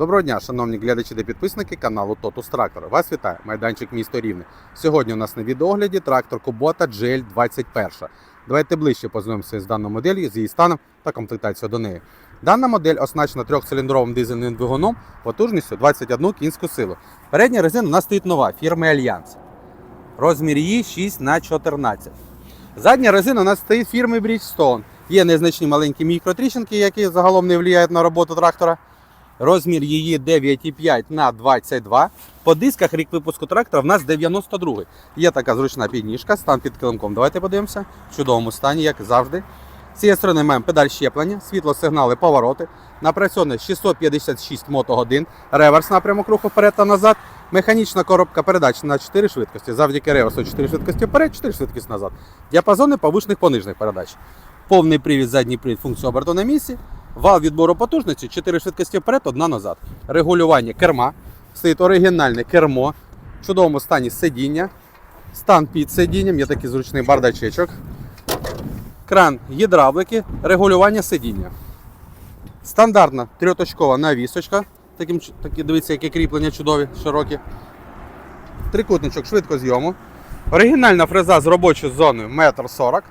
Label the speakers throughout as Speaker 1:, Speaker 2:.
Speaker 1: Доброго дня, шановні глядачі та підписники каналу Totus Tractor. Вас вітає майданчик місто Рівне. Сьогодні у нас на відеогляді трактор Kubota GL21. Давайте ближче познайомимося з даною моделлю, з її станом та комплектацією до неї. Дана модель оснащена трьохциліндровим дизельним двигуном потужністю 21 кінську силу. Передня резина у нас стоїть нова фірми Альянс. Розмір її 6 на 14. Задня резина у нас стоїть фірми Bridgestone. Є незначні маленькі мікротріщинки, які загалом не впливають на роботу трактора. Розмір її 9,5 на 22. По дисках рік випуску трактора в нас 92. Є така зручна підніжка, стан під килимком. Давайте подивимося. В чудовому стані, як завжди. З цієї сторони маємо педаль щеплення, світлосигнали, повороти. Напрацьоване 656 мотогодин, реверс напрямок руху вперед та назад. Механічна коробка передач на 4 швидкості. Завдяки реверсу 4 швидкості вперед, 4 швидкості назад. Діапазони повишних понижних передач. Повний привід, задній привід, функцію оберту на місці. Вал відбору потужності, 4 швидкості вперед, одна назад. Регулювання керма. Стоїть оригінальне кермо. В чудовому стані сидіння. Стан під сидінням, є такий зручний бардачечок. Кран гідравлики, регулювання сидіння. Стандартна трьоточкова навісочка. Таким, такі, дивіться, які кріплення чудові, широкі. Трикутничок швидкозйому. Оригінальна фреза з робочою зоною 1,40 м.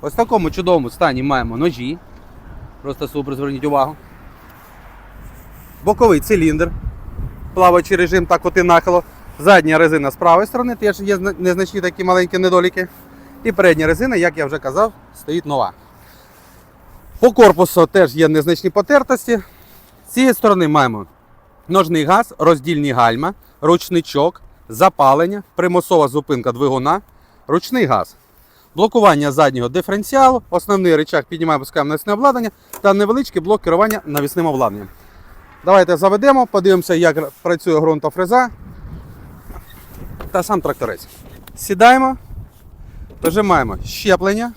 Speaker 1: Ось в такому чудовому стані маємо ножі. Просто супер, зверніть увагу. Боковий циліндр. Плаваючий режим так от і нахило. Задня резина з правої сторони, теж є незначні такі маленькі недоліки. І передня резина, як я вже казав, стоїть нова. По корпусу теж є незначні потертості. З цієї сторони маємо ножний газ, роздільні гальма, ручничок, запалення, примусова зупинка двигуна, ручний газ. Блокування заднього диференціалу, основний рычаг піднімає пускаємо навісне обладнання та невеличкий блок керування навісним обладнанням. Давайте заведемо, подивимося, як працює ґрунтофреза та сам тракторець. Сідаємо, нажимаємо щеплення,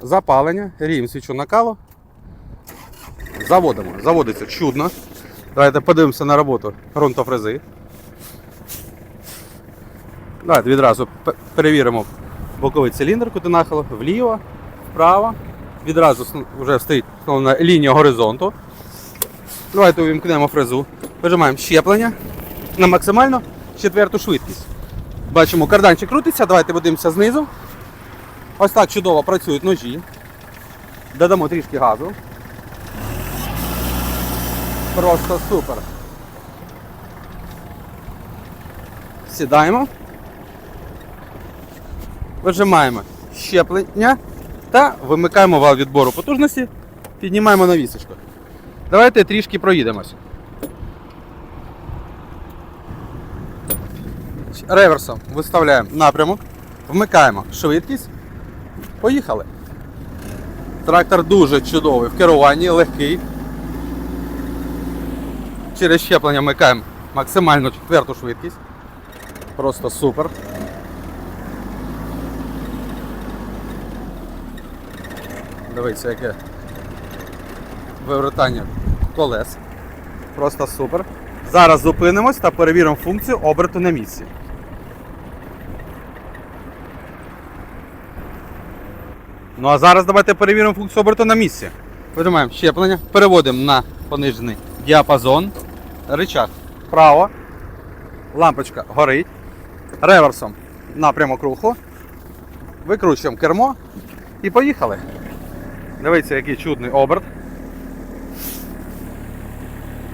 Speaker 1: запалення, рівень свічу накалу. Заводимо. Заводиться чудно. Давайте подивимося на роботу ґрунтофрези. Давайте відразу перевіримо боковий циліндр, куди нахило, вліво, вправо. Відразу вже стоїть встановлена лінія горизонту. Давайте увімкнемо фрезу. Вижимаємо щеплення на максимально четверту швидкість. Бачимо, карданчик крутиться, давайте подивимося знизу. Ось так чудово працюють ножі. Додамо трішки газу. Просто супер. Сідаємо. Вижимаємо щеплення та вимикаємо вал відбору потужності, піднімаємо навісочку. Давайте трішки проїдемось. Реверсом виставляємо напрямок, вмикаємо швидкість. Поїхали. Трактор дуже чудовий в керуванні, легкий. Через щеплення вмикаємо максимально четверту швидкість. Просто супер. Дивіться, яке вивертання колес. Просто супер. Зараз зупинимось та перевіримо функцію оберту на місці. Ну а зараз давайте перевіримо функцію оберту на місці. Вижимаємо щеплення, переводимо на понижений діапазон, рычаг вправо, лампочка горить, реверсом напрямок руху, викручуємо кермо і поїхали. Дивіться, який чудний оберт.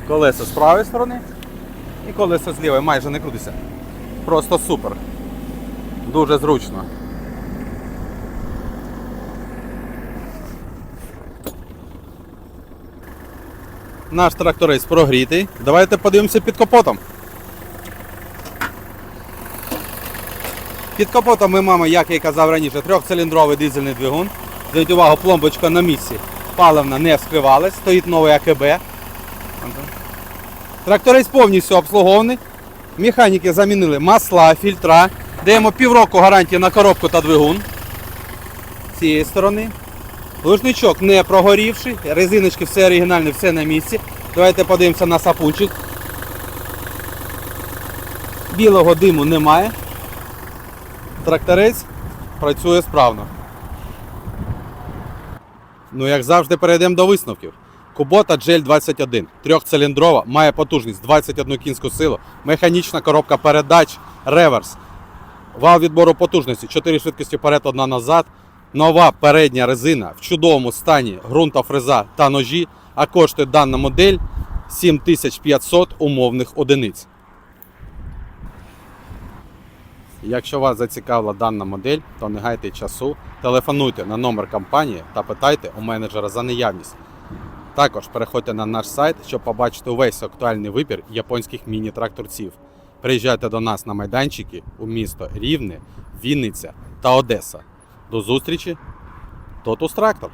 Speaker 1: Колеса з правої сторони і колеса з лівої майже не крутиться. Просто супер. Дуже зручно. Наш тракторець прогрітий. Давайте подивимося під капотом. Під капотом ми маємо, як я і казав раніше, трьохциліндровий дизельний двигун. Зверніть увагу, пломбочка на місці. Паливна не вскривалась, стоїть новий АКБ. Тракторець повністю обслугований. Механіки замінили масла, фільтра. Даємо півроку гарантії на коробку та двигун. З цієї сторони. Лужничок не прогорівший, резиночки все оригінальне, все на місці. Давайте подивимося на сапунчик. Білого диму немає. Тракторець працює справно. Ну, як завжди, перейдемо до висновків. Kubota GL 21 трьохциліндрова, має потужність 21 кінську силу, механічна коробка передач, реверс, вал відбору потужності, 4 швидкості вперед, одна назад, нова передня резина в чудовому стані ґрунта, фреза та ножі, а коштує дана модель 7500 умовних одиниць. Якщо вас зацікавила дана модель, то не гайте часу, телефонуйте на номер компанії та питайте у менеджера за наявність. Також переходьте на наш сайт, щоб побачити увесь актуальний вибір японських міні-тракторців. Приїжджайте до нас на майданчики у місто Рівне, Вінниця та Одеса. До зустрічі! Тотус Трактор!